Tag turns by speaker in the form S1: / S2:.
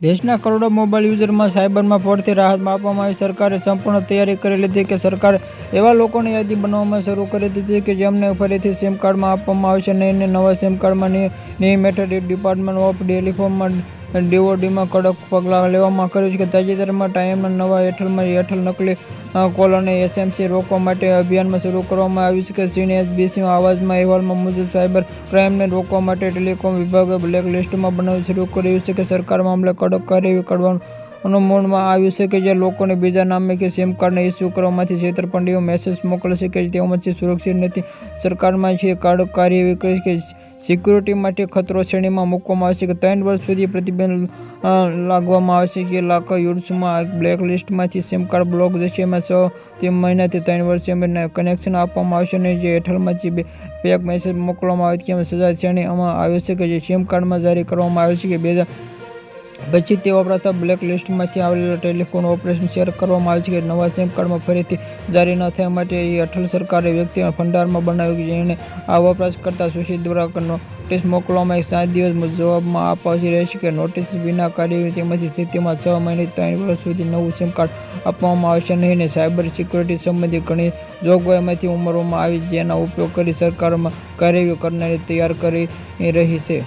S1: દેશના કરોડો મોબાઈલ યુઝરમાં સાયબરમાં ફોડથી રાહત આપવામાં આવી સરકારે સંપૂર્ણ તૈયારી કરી લીધી કે સરકાર એવા લોકોની યાદી બનાવવામાં શરૂ કરી દીધી કે જેમને ફરીથી સિમ કાર્ડમાં આપવામાં આવશે નહીં ને નવા સિમ કાર્ડમાં હેઠળ ડિપાર્ટમેન્ટ ઓફ ટેલિફોનમાં ડીઓડીમાં કડક પગલાં લેવામાં કર્યું છે કે તાજેતરમાં ટાઈમના નવા હેઠળમાં હેઠળ નકલી કોલ અને એસએમસી રોકવા માટે અભિયાનમાં શરૂ કરવામાં આવ્યું છે કે સીન બીસીમાં આવાજમાં અહેવાલમાં મુજબ સાયબર ક્રાઇમને રોકવા માટે ટેલિકોમ વિભાગે બ્લેક લિસ્ટમાં બનાવવું શરૂ કર્યું છે કે સરકાર મામલે કડક કાર્યવાહી કરવાનું અનુમોદમાં આવ્યું છે કે જે લોકોને બીજા નામે કે સિમ કાર્ડને ઇસ્યુ કરવામાંથી છેતરપિંડીઓ મેસેજ મોકલે છે કે તેઓમાંથી સુરક્ષિત નથી. સરકારમાં છે કાર્ડ કાર્યવાહી કરી કે સિક્યુરિટી માટે ખતરો શ્રેણીમાં મૂકવામાં આવશે કે ત્રણ વર્ષ સુધી પ્રતિબંધ લાગવામાં આવશે કે લાખો યુઝમાં બ્લેક લિસ્ટમાંથી સિમ કાર્ડ બ્લોક જશે. એમાં સો તે મહિનાથી ત્રણ વર્ષ એમને કનેક્શન આપવામાં આવશે અને જે હેઠળમાંથી બે ફેક મેસેજ મોકલવામાં આવે છે એમાં સજા શ્રેણીમાં આવે છે કે જે સિમ કાર્ડમાં જારી કરવામાં આવે છે કે બે હજાર પછી તે વપરાતા બ્લેક લિસ્ટમાંથી આવેલા ટેલિફોન ઓપરેશન શેર કરવામાં આવે છે કે નવા સિમ કાર્ડમાં ફરીથી જારી ન થયા માટે એ અઠલ સરકારે વ્યક્તિના ભંડારમાં બનાવ્યું જેણે આ વપરાશકર્તા સુશીત દ્વારા નોટિસ મોકલવામાં એક સાત દિવસ જવાબમાં આપવાની રહેશે કે નોટિસ વિના કાર્ય તેમાંથી સ્થિતિમાં છ મહિને ત્રણ વર્ષ સુધી નવું સિમ કાર્ડ આપવામાં આવશે નહીં ને સાયબર સિક્યુરિટી સંબંધી ઘણી જોગવાઈમાંથી ઉમેરવામાં આવી જેના ઉપયોગ કરી સરકારમાં કાર્યવાહી કરનારી તૈયાર કરી રહી છે.